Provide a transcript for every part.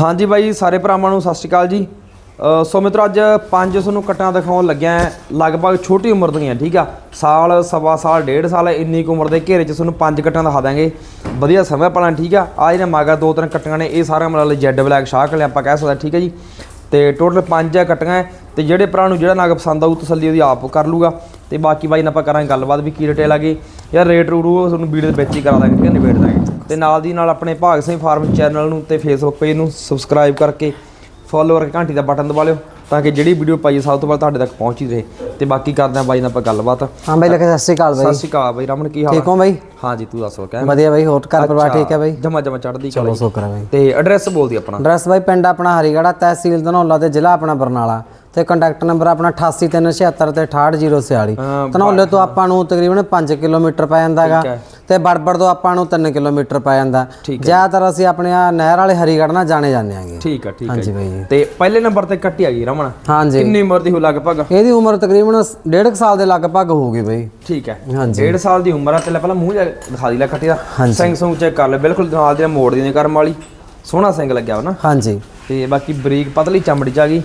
ਹਾਂਜੀ ਬਾਈ ਸਾਰੇ ਭਰਾਵਾਂ ਨੂੰ ਸਤਿ ਸ਼੍ਰੀ ਅਕਾਲ ਜੀ। ਸੋ ਮਿੱਤਰੋ ਅੱਜ ਪੰਜ ਤੁਹਾਨੂੰ ਕਟਾਂ ਦਿਖਾਉਣ ਲੱਗਿਆ ਲਗਭਗ ਛੋਟੀ ਉਮਰ ਦੀਆਂ ਠੀਕ ਆ? ਸਾਲ ਸਵਾ ਸਾਲ ਡੇਢ ਸਾਲ ਇੰਨੀ ਕੁ ਉਮਰ ਦੇ ਘੇਰੇ 'ਚ ਤੁਹਾਨੂੰ ਪੰਜ ਕਟਾਂ ਦਿਖਾ ਦਾਂਗੇ ਵਧੀਆ ਸਮਾਂ ਪਾਣਾ ਠੀਕ ਆ? ਆ ਜਿਹੜੇ ਮਾਗਾ ਦੋ ਤਿੰਨ ਕਟੀਆਂ ਨੇ ਇਹ ਸਾਰਾ ਮਤਲਬ ਜੈਡ ਬਲੈਕ ਸ਼ਾਹ ਕਲੇ ਆਪਾਂ ਕਹਿ ਸਕਦੇ ਹਾਂ, ਠੀਕ ਹੈ ਜੀ? ਤੇ ਟੋਟਲ ਪੰਜ ਆ ਕਟੀਆਂ ਹੈ ਤੇ ਜਿਹੜੇ ਭਰਾ ਨੂੰ ਜਿਹੜਾ ਨਾਗ ਪਸੰਦ ਆਊ ਤਸੱਲੀ ਉਹਦੀ ਆਪ ਕਰ ਲੂਗਾ। ਤੇ ਬਾਕੀ ਬਾਈ ਨਾਲ ਆਪਾਂ ਕਰਾਂਗੇ ਗੱਲਬਾਤ ਵੀ ਕੀ ਡਿਟੇਲ ਆਗੀ ਯਾਰ ਰੇਟ ਰੂਰੂ ਉਹ ਤੁਹਾਨੂੰ ਵੀਡੀਓ ਦੇ ਵਿੱਚ ਹੀ ਕਰਾ ਦਾਂਗੇ ਠੀਕ ਹੈ ਨਿਬੇੜ ਦਾਂਗੇ। ਤੇ ਨਾਲ ਦੀ ਨਾਲ ਆਪਣੇ ਭਾਗ ਸਿੰਘ ਫਾਰਮ ਚੈਨਲ ਨੂੰ ਤੇ ਫੇਸਬੁੱਕ ਪੇਜ ਨੂੰ ਸਬਸਕ੍ਰਾਈਬ ਕਰਕੇ ਫੋਲੋ ਕਰਕੇ ਘੰਟੀ ਦਾ ਬਟਨ ਦਬਾ ਲਿਓ ਤਾਂ ਕਿ ਜਿਹੜੀ ਵੀਡੀਓ ਪਾਈਏ ਸਭ ਤੋਂ ਪਹਿਲਾਂ ਤੁਹਾਡੇ ਤੱਕ ਪਹੁੰਚ ਹੀ ਰਹੇ। ਤੇ ਬਾਕੀ ਕਰਦੇ ਹਾਂ ਬਾਈ ਨਾਲ ਆਪਾਂ ਗੱਲਬਾਤ। ਹਾਂ ਬਾਈ ਲੱਗੇ ਸਤਿ ਸ਼੍ਰੀ ਅਕਾਲ ਸਤਿ ਬਾਈ ਸ਼੍ਰੀ ਅਕਾਲ ਬਾਈ ਰਮਨ ਕੀ ਹਾਲ ਠੀਕ ਹੋ ਬਾਈ? ਹਾਂ ਜੀ ਤੂੰ ਦੱਸੋ ਕਹਿ ਵਧੀਆ ਬਾਈ ਹੋਰ ਘਰ ਪਰਿਵਾਰ ਠੀਕ ਹੈ ਬਾਈ? ਜਮਾ ਜਮਾ ਚੜਦੀ ਚਲੋ ਸ਼ੁਕਰ ਹੈ ਬਾਈ। ਤੇ ਐਡਰੈਸ ਬੋਲਦੀ ਆਪਣਾ। ਐਡਰੈਸ ਬਾਈ ਪਿੰਡ ਆਪਣਾ ਹਰੀਗੜਾ ਤਹਿਸੀਲ ਧਨੌਲਾ ਤੇ ਜ਼ਿਲ੍ਹਾ ਆਪਣਾ ਬਰਨਾਲਾ। ਤੇ ਕੰਟੈਕਟ ਨੰਬਰ ਆਪਣਾ 8837 ਤੇ 68046 ਹਾਂ, ਧਨੌਲੇ ਤੋਂ ਆਪਾਂ ਨੂੰ ਤਕਰੀਬਨ 5 ਕਿਲੋਮੀਟਰ ਪੈ ਜਾਂਦਾਗਾ। ਤੇ ਬੜਬੜ ਤੋਂ ਆਪਾਂ ਨੂੰ 3 ਕਿਲੋਮੀਟਰ ਪੈ ਜਾਂਦਾ। ਜ਼ਿਆਦਾਤਰ ਅਸੀਂ ਆਪਣੇ ਆ ਨਹਿਰ ਵਾਲੇ ਹਰੀਗੜ੍ਹ ਨਾਲ ਜਾਣੇ ਜਾਂਦੇ ਆਂਗੇ ਠੀਕ ਆ ਠੀਕ ਆ ਹਾਂਜੀ। ਬਾਈ ਤੇ ਪਹਿਲੇ ਨੰਬਰ ਤੇ ਕੱਟੀ ਆ ਗਈ ਰਮਨ? ਹਾਂਜੀ। ਕਿੰਨੀ ਉਮਰ ਦੀ ਹੋ ਲਗਭਗ? ਇਹਦੀ ਉਮਰ ਤਕਰੀਬਨ 1.5 ਸਾਲ ਦੇ ਲਗਭਗ ਹੋਊਗੀ ਬਾਈ। ਠੀਕ ਹੈ। ਹਾਂਜੀ। ਡੇਢ ਸਾਲ ਦੀ ਉਮਰ ਆ ਤੇ ਲੈ ਪਹਿਲਾਂ ਮੂੰਹ ਦਿਖਾ ਦੀ ਲੈ ਕੱਟੀ ਦਾ। ਸਿੰਘ ਸੁੰਗ ਚੈੱਕ ਕਰ ਲੈ ਬਿਲਕੁਲ ਨਾਲ ਦੀ ਮੋੜ ਦੀ ਨੇ ਕਰਮ ਵਾਲੀ। ਸੋਹਣਾ ਸਿੰਘ ਲੱਗਿਆ ਨਾ। ਹਾਂਜੀ। ਤੇ ਬਾਕੀ ਬਰੀਕ ਪਤਲੀ ਚਮੜੀ ਚ ਆ ਗਈ।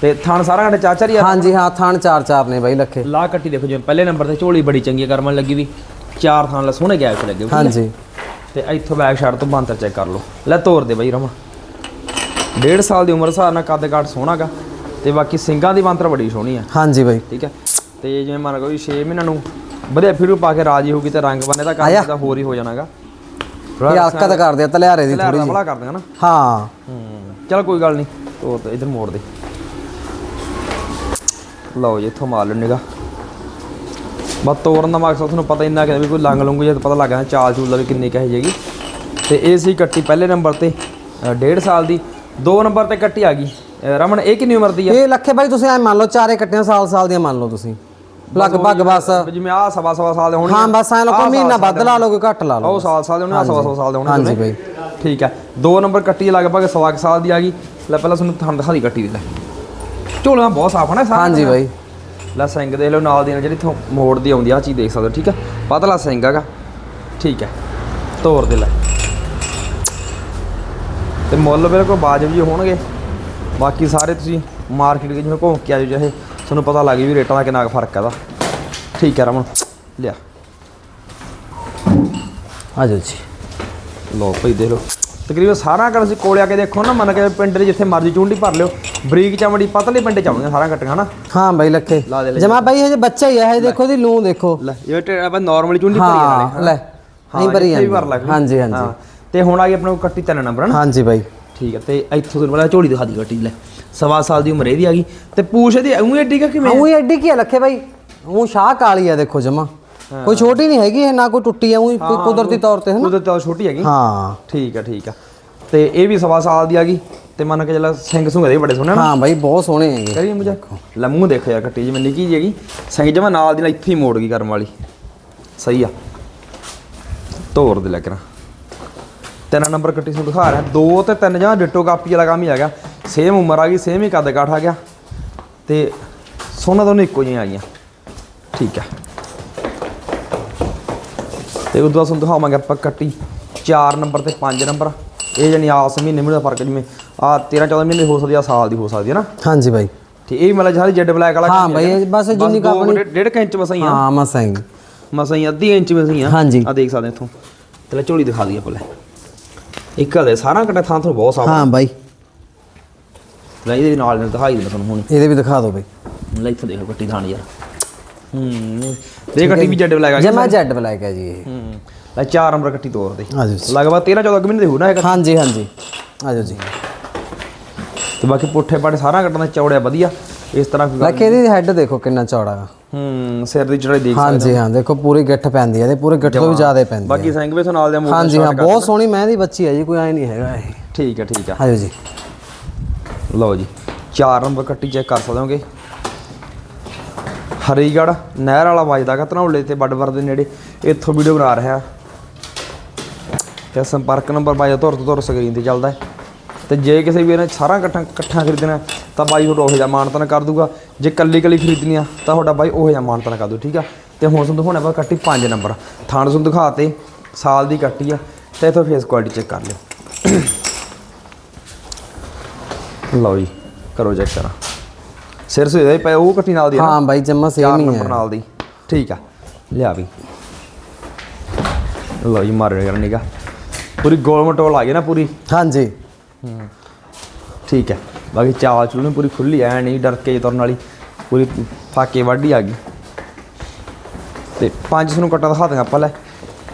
ਤੇ ਥਣ ਸਾਰਾ ਘੰਟੇ ਚਾਚਾ ਹੀ ਆ? ਹਾਂਜੀ ਹਾਂ ਥਾਣ ਚਾਰ ਚਾਰ ਨੇ ਬਾਈ ਲੱਖੇ। ਲਾ ਕੱਟੀ ਦੇਖੋ ਜਿਵੇਂ ਪਹਿਲੇ ਨੰਬਰ ਤੇ ਝੋਲੀ ਬੜੀ ਚੰਗੀ ਕਰਮਨ ਲੱਗੀ ਵੀ। ਚਾਰ ਥਾਂ ਲੈ ਸੋਹਣੇ ਗੈਪ ਲੱਗੇ। ਹਾਂਜੀ। ਤੇ ਇੱਥੋਂ ਬੈਕ ਸਾਈਡ ਤੋਂ ਬੰਤਰ ਚੈੱਕ ਕਰ ਲਓ। ਲੈ ਤੋਰ ਦੇ ਬਈ ਰਮਾ ਡੇਢ ਸਾਲ ਦੀ ਉਮਰ ਹਿਸਾਬ ਨਾਲ ਕੱਦ ਕਾਠ ਸੋਹਣਾਗਾ ਤੇ ਬਾਕੀ ਸਿੰਘਾਂ ਦੀ ਬੰਤਰ ਬੜੀ ਸੋਹਣੀ ਆ। ਹਾਂਜੀ ਬਾਈ। ਠੀਕ ਹੈ ਤੇ ਜਿਵੇਂ ਮੰਨ ਲਓ ਵੀ 6 ਮਹੀਨਿਆਂ ਨੂੰ ਵਧੀਆ ਫਿਰੂ ਪਾ ਕੇ ਰਾਜੀ ਹੋਊਗੀ ਤੇ ਰੰਗ ਬੰਨੇ ਦਾ ਕੰਮ ਤਾਂ ਹੋਰ ਹੀ ਹੋ ਜਾਣਾਗਾ ਇਹ ਹਰਕਤ ਕਰਦੇ ਆ ਤਲਿਆਰੇ ਦੀ ਥੋੜੀ ਨਾ। ਹਾਂ। ਹੂੰ। ਚਲ ਕੋਈ ਗੱਲ ਨਹੀਂ ਤੋਰ ਤੇ ਇਧਰ ਮੋੜ ਦੇ। ਲਓ ਜੀ ਇੱਥੋਂ ਮਾਰ ਲਓ ਨਿਗਾ ਬਸ ਤੋਰਨ ਦਾ ਮਕਸਦ ਤੁਹਾਨੂੰ ਪਤਾ ਇੰਨਾ ਕਿ ਵੀ ਕੋਈ ਲੰਗ ਲੰਗੂ ਜੇ ਪਤਾ ਲੱਗ ਜਾਂਦਾ ਚਾਲ ਚੂਲ ਦਾ ਵੀ ਕਿੰਨੀ ਕਹੇ ਜੇਗੀ ਤੇ ਇਹ ਸੀ ਕੱਟੀ ਪਹਿਲੇ ਨੰਬਰ ਤੇ ਅ, ਡੇਢ ਸਾਲ ਦੀ ਦੋ ਨੰਬਰ ਤੇ ਕੱਟੀ ਆ ਗਈ। ਰਮਨ ਇਹ ਕਿੰਨੀ ਉਮਰ ਦੀ ਆ? ਇਹ ਲੱਖੇ ਬਾਈ ਤੁਸੀਂ ਐ ਮੰਨ ਲਓ ਚਾਰੇ ਕੱਟੀਆਂ ਸਾਲ ਸਾਲ ਦੀਆਂ ਮੰਨ ਲਓ ਤੁਸੀਂ। ਲਗਭਗ ਬਸ ਜਿਵੇਂ ਆ ਸਵਾ ਸਵਾ ਸਾਲ ਦੇ ਹੋਣੇ ਹਾਂ ਬਸ ਐ ਲੋ ਕੋਈ ਮਹੀਨਾ ਵੱਧ ਲਾ ਲਓ ਕੋਈ ਘੱਟ ਲਾ ਲਓ ਉਹ ਸਾਲ ਸਾਲ ਦੇ ਹੋਣੇ ਆ ਸਵਾ ਸਵਾ ਸਾਲ ਦੇ ਹੋਣੇ ਹਾਂਜੀ। ਬਾਈ। ਠੀਕ ਹੈ। ਦੋ ਨੰਬਰ ਕੱਟੀ ਲਗਭਗ ਸਵਾ ਸਾਲ ਦੀ ਆ ਗਈ। ਲੈ ਪਹਿਲਾਂ ਤੁਹਾਨੂੰ ਥਣ ਦਿਖਾ ਦੀ ਕੱਟੀ ਦੇ ਲੈ। ਝੋਲਾ ਬਹੁਤ ਸਾਫ਼ ਹੈ ਨਾ ਸਾਰਾ ਹਾਂਜੀ ਬਾਈ। ਲੈ ਸਿੰਘ ਦੇਖ ਲਓ ਨਾਲ ਦੀ ਨਾਲ ਜਿਹੜੀ ਇੱਥੋਂ ਮੋੜ ਦੀ ਆਉਂਦੀ ਆ ਚੀਜ਼ ਦੇਖ ਸਕਦੇ ਹੋ ਠੀਕ ਹੈ ਪਤਲਾ ਸਿੰਘ ਹੈਗਾ। ਠੀਕ ਹੈ ਤੋਰ ਦੇ ਲੈ। ਤੇ ਮੁੱਲ ਬਿਲਕੁਲ ਵਾਜਬ ਜੀ ਹੋਣਗੇ। ਬਾਕੀ ਸਾਰੇ ਤੁਸੀਂ ਮਾਰਕੀਟ ਵਿੱਚ ਜਿਵੇਂ ਘੁੰਮ ਕੇ ਆਜੋ ਚਾਹੇ ਤੁਹਾਨੂੰ ਪਤਾ ਲੱਗ ਜੂ ਵੀ ਰੇਟਾਂ ਦਾ ਕਿੰਨਾ ਕੁ ਫ਼ਰਕ ਹੈ ਦਾ ਠੀਕ ਹੈ ਰਮਨ ਲਿਆ। ਆ ਜਾਓ ਜੀ। ਲੋ ਭਈ ਦੇਖ ਲਓ। ਤਕਰੀਬਨ ਸਾਰਾ ਕਰ ਤੁਸੀਂ ਕੋਲੇ ਆ ਕੇ ਦੇਖੋ ਨਾ ਮੰਨ ਕੇ ਪਿੰਡ ਦੇ ਜਿੱਥੇ ਮਰਜ਼ੀ ਚੁੰਡੀ ਭਰ ਲਿਓ ਬਰੀਕ ਚਮੜੀ ਪਤਲੇ ਪਿੰਡੇ ਚ ਆਉਣਗੀਆਂ ਸਾਰਾ ਕੱਟੀਆਂ ਹਨਾ? ਹਾਂ ਬਾਈ ਲੱਖੇ। ਲਾ ਦੇ ਲੈ ਜਮਾ ਬਾਈ ਇਹ ਬੱਚਾ ਹੀ ਆ ਇਹ ਦੇਖੋ ਦੀ ਲੂੰ ਦੇਖੋ। ਲੈ ਜਿਵੇਂ ਟੇ- ਆਪਾਂ ਨਾਰਮਲੀ ਚੁੰਡੀ ਭਰੀ ਨਾਲੇ ਹਾਂ ਲੈ। ਨਹੀਂ ਭਰੀ ਵੀ ਲੱਗ। ਹਾਂਜੀ ਹਾਂਜੀ। ਹਾਂ ਤੇ ਹੁਣ ਆ ਗਈ ਆਪਣੇ ਕੋਲ ਕੱਟੀ ਤਿੰਨ ਨੰਬਰ ਹਨਾ? ਹਾਂਜੀ ਬਾਈ। ਠੀਕ ਹੈ ਤੇ ਇੱਥੋਂ ਤੁਹਾਨੂੰ ਪਹਿਲਾਂ ਝੋਲੀ ਦਿਖਾ ਦੀ ਕੱਟੀ ਲੈ। ਸਵਾ ਸਾਲ ਦੀ ਉਮਰ ਇਹਦੀ ਆ ਗਈ। ਤੇ ਪੂਛ ਇਹਦੀ ਉਂ ਐਡੀ ਕਾ ਕਿਵੇਂ ਉਹ ਐਡੀ ਕੀ ਆ ਲੱਖੇ ਬਾਈ? ਉਹ ਸ਼ਾਹ ਕਾਲੀ ਆ ਦੇਖੋ ਜਮਾ। ਕੋਈ ਛੋਟੀ ਨਹੀਂ ਹੈਗੀ ਇਹ ਨਾ ਕੋਈ ਟੁੱਟੀ ਆ ਉਹ ਕੁਦਰਤੀ ਤੌਰ ਤੇ ਹਨਾ? ਉਹਦੇ ਤਾਂ ਛੋਟੀ ਹੈਗੀ। ਹਾਂ। ਠੀਕ ਹੈ ਠੀਕ ਹੈ ਤੇ ਇਹ ਵੀ ਸਵਾ ਸਾਲ ਦੀ ਆ ਗਈ ਤੇ ਮੰਨ ਕੇ ਚੱਲ ਸਿੰਘ ਦੇ ਬੜੇ ਸੋਹਣੇ ਨਾ। ਹਾਂ ਬਾਈ ਬਹੁਤ ਸੋਹਣੇ ਹੈਗੇ। ਕਰੀਏ ਮੁਝੇ ਲੈ ਮੂੰਹ ਦੇਖੋ ਯਾਰ ਕੱਟੀ ਜਿਵੇਂ ਨਿੱਕੀ ਜਿਹੀ ਹੈਗੀ। ਸਿੰਘ ਜਮਾ ਨਾਲ ਦੀ ਨਾਲ ਇੱਥੇ ਹੀ ਮੋੜ ਗਈ ਕਰਮ ਵਾਲੀ। ਸਹੀ ਆ। ਤੋਰ ਦੇ ਲੱਗਣਾ ਤਿੰਨ ਨੰਬਰ ਕੱਟੀ ਤੁਹਾਨੂੰ ਦਿਖਾ ਰਿਹਾ। ਦੋ ਤੇ ਤਿੰਨ ਜਾਂ ਡਿਟੋ ਕਾਪੀ ਵਾਲਾ ਕੰਮ ਹੀ ਹੈਗਾ ਸੇਮ ਉਮਰ ਆ ਗਈ ਸੇਮ ਹੀ ਕੱਦ ਕਾਠ ਆ ਗਿਆ। ਤੇ ਸੋਨਾ ਦੋਨੋਂ ਇੱਕੋ ਜਿਹੀਆਂ ਆ ਗਈਆਂ। ਠੀਕ ਆ। ਤੇ ਉਦੋਂ ਤੁਹਾਨੂੰ ਦਿਖਾਵਾਂਗੇ ਆਪਾਂ ਕੱਟੀ 4 ਨੰਬਰ ਤੇ 5 ਨੰਬਰ। ਇਹ ਜਣੀ ਆਸ ਮਹੀਨੇ ਮਹੀਨੇ ਦਾ ਫ਼ਰਕ ਜਿਵੇਂ ਆ 13 14 ਮਹੀਨੇ ਹੋ ਸਕਦੀ ਆ ਸਾਲ ਦੀ ਹੋ ਸਕਦੀ ਹੈ ਨਾ। ਹਾਂਜੀ ਬਾਈ। ਤੇ ਇਹ ਮਤਲਬ ਸਾਰੀ ਜੈਡ ਬਲੈਕ ਵਾਲਾ ਹਾਂ ਬਈ, ਬਸ ਜਿੰਨੀ ਕੁ ਦੋ ਆਪਣੀ- ਡੇਢ- ਡੇਢ ਕੁ ਇੰਚ ਮਸਾਂ ਹੀ ਆ ਹਾਂ ਮਸਾਂ ਹੀ ਮਸਾਂ ਹੀ ਅੱਧੀ ਇੰਚ ਮਸਾਂ ਹੀ ਆ ਹਾਂਜੀ। ਆ ਦੇਖ ਸਕਦੇ ਇੱਥੋਂ। ਤੇ ਲੈ ਝੋਲੀ ਦਿਖਾ ਦਈਏ ਆਪਾਂ ਲੈ। ਇੱਕ ਹਲੇ ਸਾਰਾ ਕੱਟਾ ਥਾਂ ਤੋਂ ਬਹੁਤ ਸਾਫ਼ ਹਾਂ ਬਾਈ। ਲੈ ਇਹਦੇ ਨਾਲ ਦਿਖਾਈ ਦਿੰਦਾ ਤੁਹਾਨੂੰ ਹੁਣ। ਇਹਦੇ ਵੀ ਦਿਖਾ ਦਿਓ ਬਾਈ। ਲੈ ਇੱਥੋਂ ਦੇਖੋ ਕੱਟੀ ਥਾਣ ਯਾਰ। ਹੂੰ ਦੇ ਕੱਟੀ ਵੀ ਜੈਡ ਬਲੈਕ ਆ ਜਮਾ ਜੈਡ ਬਲੈਕ ਹੈ ਜੀ ਇਹ। ਹੂੰ ਲੈ 4 ਨੰਬਰ ਕੱਟੀ ਤੋਰ ਦੇ। ਆ ਜਾਓ ਜੀ। ਲਗਭਗ 13 14 ਕੁ ਮਹੀਨੇ ਦੀ ਹੋ ਨਾ ਇਹ ਕੱਟੀ। ਹਾਂਜੀ ਹਾਂਜੀ। ਆ ਜਾਓ ਜੀ। ਤੇ ਬਾਕੀ ਪੁੱਠੇ ਪਾੜੇ ਸਾਰਾ ਕੱਟਣਾ ਚੌੜਿਆ ਵਧੀਆ। ਇਸ ਤਰ੍ਹਾਂ ਲੱਖੇ ਇਹਦੀ ਹੈੱਡ ਦੇਖੋ ਕਿੰਨਾ ਚੌੜਾ ਹੈ ਹੂੰ ਸਿਰ ਦੀ ਚੜਾਈ ਦੇਖ ਹਾਂਜੀ ਹਾਂ। ਦੇਖੋ ਪੂਰੀ ਗਿੱਠ ਪੈਂਦੀ ਹੈ ਇਹਦੇ ਪੂਰੇ ਗਿੱਠ ਤੋਂ ਵੀ ਜ਼ਿਆਦਾ ਪੈਂਦੀ ਹੈ ਬਾਕੀ ਸਿੰਘ ਵੀ ਨਾਲ ਦੇ ਮੋਟਰ ਹਾਂਜੀ ਹਾਂ ਬਹੁਤ ਸੋਹਣੀ ਮੈਂ ਦੀ ਬੱਚੀ ਹੈ ਜੀ ਕੋਈ ਐ ਨਹੀਂ ਹੈਗਾ ਇਹ। ਠੀਕ ਹੈ ਠੀਕ ਹੈ ਆ ਜਾਓ ਜੀ। ਲਓ ਜੀ 4 ਨੰਬਰ ਕੱਟੀ ਚੈੱਕ ਕਰ ਸਕਦੇ ਹੋਗੇ। ਹਰੀਗੜ੍ਹ ਨਹਿਰ ਵਾਲਾ ਵੱਜਦਾ ਗਾ ਧਨੌਲੇ ਤੇ ਵੱਡਵਰ ਦੇ ਨੇੜੇ। ਇੱਥੋਂ ਵੀਡੀਓ ਬਣਾ ਰਿਹਾ। ਤੇ ਸੰਪਰਕ ਨੰਬਰ ਬਾਈ ਦਾ ਤੁਰ ਤੋਂ ਤੁਰ ਸਕਰੀਨ ਤੇ ਚੱਲਦਾ ਹੈ। ਤੇ ਜੇ ਕਿਸੇ ਵੀਰ ਨੇ ਸਾਰਾ ਇਕੱਠਾ ਇਕੱਠਾ ਖਰੀਦਣਾ ਤਾਂ ਬਾਈ ਤੁਹਾਡਾ ਉਹ ਜਿਹਾ ਮਾਨਤਨ ਕਰ ਦੂਗਾ। ਜੇ ਕੱਲੀ ਕੱਲੀ ਖਰੀਦਣੀ ਆ, ਤਾਂ ਤੁਹਾਡਾ ਬਾਈ ਉਹ ਜਿਹਾ ਮਾਨਤਨ ਕਰ ਦੂ, ਠੀਕ ਆ? ਤੇ ਹੁਣ ਤੁਹਾਨੂੰ ਦਿਖਾਉਣਾ ਆਪਾਂ ਕੱਟੀ 5 ਨੰਬਰ। ਥਾਣ ਤੁਹਾਨੂੰ ਦਿਖਾਤੇ, ਸਾਲ ਦੀ ਕੱਟੀ ਆ। ਤੇ ਇਥੋਂ ਫੇਸ ਕੁਆਲਿਟੀ ਚੈੱਕ ਕਰ ਲਿਓ। ਲਓ ਜੀ, ਕਰੋ ਚੈੱਕ ਕਰਾਂ। ਸਿਰ ਸੁਈ ਪਏ ਉਹ ਕੱਟੀ ਨਾਲ ਦੀ ਆ ਨਾ? ਹਾਂ ਬਾਈ ਜੰਮਾ ਚਾਰ ਸੇਮ ਹੀ ਨੰਬਰ ਹੈ। ਨਾਲ ਦੀ। ਠੀਕ ਆ। ਲਿਆ ਵੀ। ਲਓ ਜੀ ਮਾਰ ਰਿਹਾ ਨਿਗਾ। ਪੂਰੀ ਗੋਲ ਮਟੋਲ ਆ ਗਈ ਨਾ ਪੂਰੀ? ਹਾਂਜੀ। ਠੀਕ ਹੈ। ਬਾਕੀ ਚਾਲ ਚੁਲ ਨੇ ਪੂਰੀ ਖੁੱਲੀ ਐ ਨਹੀਂ ਡਰ ਕੇ ਤੁਰਨ ਵਾਲੀ। ਪੂਰੀ ਫਾਕੇ ਵਾਢੀ ਆ ਗਈ। ਤੇ ਪੰਜ ਨੂੰ ਕੱਟਾ ਦਿਖਾ ਦਾਂਗੇ ਆਪਾਂ ਲੈ।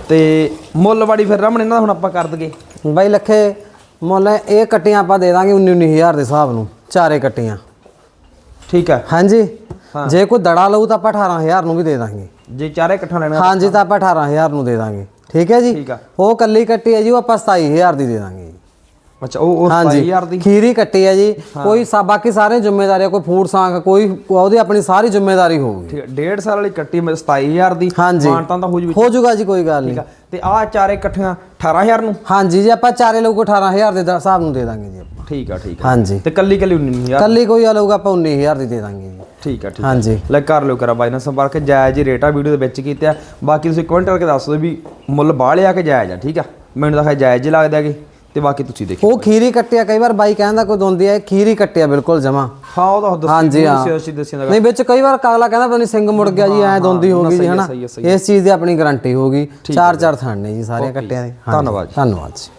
ਤੇ ਮੁੱਲ ਵਾੜੀ ਫਿਰ ਰਮਣ ਇਹਨਾਂ ਦਾ ਹੁਣ ਆਪਾਂ ਕਰ ਦਗੇ ਬਾਈ ਲੱਖੇ ਮੁੱਲ ਇਹ ਕੱਟੀਆਂ ਆਪਾਂ ਦੇ ਦਾਂਗੇ 19 19000 ਦੇ ਹਿਸਾਬ ਨੂੰ ਚਾਰੇ ਕੱਟੀਆਂ। ਠੀਕ ਹੈ। ਹਾਂਜੀ। ਜੇ ਕੋਈ ਦੜਾ ਲਊ ਤਾਂ ਆਪਾਂ 18000 ਨੂੰ ਵੀ ਦੇ ਦਾਂਗੇ। ਜੇ ਚਾਰੇ ਇਕੱਠਾ ਲੈਣਾ ਹਾਂਜੀ ਤਾਂ ਆਪਾਂ 18000 ਨੂੰ ਦੇ ਦਾਂਗੇ। ਠੀਕ ਹੈ ਜੀ? ਠੀਕ ਆ। ਉਹ ਕੱਲੀ ਕੱਟੀ ਹੈ ਜੀ ਉਹ ਆਪਾਂ 27000 ਦੀ ਦੇ ਦਾਂਗੇ ਜੀ। ਅੱਛਾ ਉਹ ਉਹ ਹਾਂਜੀ। 27000 ਦੀ? ਖੀਰੀ ਕੱਟੀ ਹੈ ਜੀ। ਕੋਈ ਸਾ ਬਾਕੀ ਸਾਰੇ ਜ਼ਿੰਮੇਵਾਰੀ ਆ, ਕੋਈ ਫੂਡ ਸਾਂਗ ਕੋਈ ਉਹਦੀ ਆਪਣੀ ਸਾਰੀ ਜ਼ਿੰਮੇਵਾਰੀ ਹੋਊਗੀ। ਠੀਕ ਹੈ ਡੇਢ ਸਾਲ ਵਾਲੀ ਕੱਟੀ ਮੈਂ 27000 ਦੀ। ਹਾਂਜੀ। ਮਾਨਤਾਂ ਤਾਂ ਹੋ ਜੂ ਹੋ ਜਾਊਗਾ ਜੀ ਕੋਈ ਗੱਲ ਨਹੀਂ। ਠੀਕ ਆ। ਤੇ ਆਹ ਚਾਰੇ ਇਕੱਠੀਆਂ 18000 ਨੂੰ? ਹਾਂਜੀ ਜੀ ਆਪਾਂ ਚਾਰੇ ਲੋਕ 18000 ਦੇ ਦ- ਹਿਸਾਬ ਨੂੰ ਦੇ ਦਾਂਗੇ ਜੀ ਆਪਾਂ। ਠੀਕ ਆ ਠੀਕ ਆ। ਹਾਂਜੀ। ਤੇ ਕੱਲੀ ਕੱਲੀ 19000 ਕੱਲੀ ਕੋਈ ਆ ਲਊਗਾ ਆਪਾਂ 19000 ਦੀ ਦੇ ਦਾਂਗੇ ਜੀ। ਠੀਕ ਆ ਠੀਕ ਆ। ਹਾਂਜੀ। ਲੈ ਕਰ ਲਿਓ ਕਰਾ ਬਾਈ ਨਾਲ ਸੰਪਰਕ ਜਾਇਜ਼ ਹੀ ਰੇਟ ਆ ਵੀਡੀਓ ਦੇ ਵਿੱਚ ਕੀਤਾ ਬਾਕੀ ਤੁਸੀਂ ਕਮੈਂਟ ਕਰਕੇ ਦੱਸ ਦਿਓ ਵੀ ਮੁੱਲ ਬਾਹਲਿਆ ਕਿ ਜਾਇਜ਼ ਆ ਠੀਕ ਆ? ਮੈਨੂੰ ਤਾਂ ਖਾ ਜਾਇਜ਼ ਹੀ ਲੱਗਦਾ ਕਿ ਤੇ ਬਾਕੀ ਤੁਸੀਂ ਦੇਖੋ ਉਹ ਖੀਰੀ ਕੱਟਿਆ ਕਈ ਵਾਰ ਬਾਈ ਕਹਿੰਦਾ ਕੋਈ ਦੋਂਦੀ ਹੈ ਖੀਰੀ ਕੱਟਿਆ ਬਿਲਕੁਲ ਜਮਾ। ਹਾਂ ਉਹ ਤਾਂ ਦੱਸੀ ਹਾਂਜੀ ਹਾਂ। ਨਹੀਂ ਵਿੱਚ ਕਈ ਵਾਰ ਕਾਗਲਾ ਕਹਿੰਦਾ ਪਤਾ ਨਹੀਂ ਸਿੰਘ ਮੁੜ ਗਿਆ ਜੀ ਐ ਦੋਂਦੀ ਹੋ ਗਈ ਜੀ ਹਨਾ। ਸਹੀ ਹੈ, ਸਹੀ ਇਸ ਚੀਜ਼ ਦੀ ਆਪਣੀ ਗਾਰੰਟੀ ਹੋਗੀ ਚਾਰ ਚਾਰ ਥਣ ਨੇ ਜੀ ਸਾਰੇ ਕੱਟਿਆਂ ਦੇ। ਹਾਂਜੀ, ਧੰਨਵਾਦ ਜੀ। ਧੰਨਵਾਦ ਜੀ।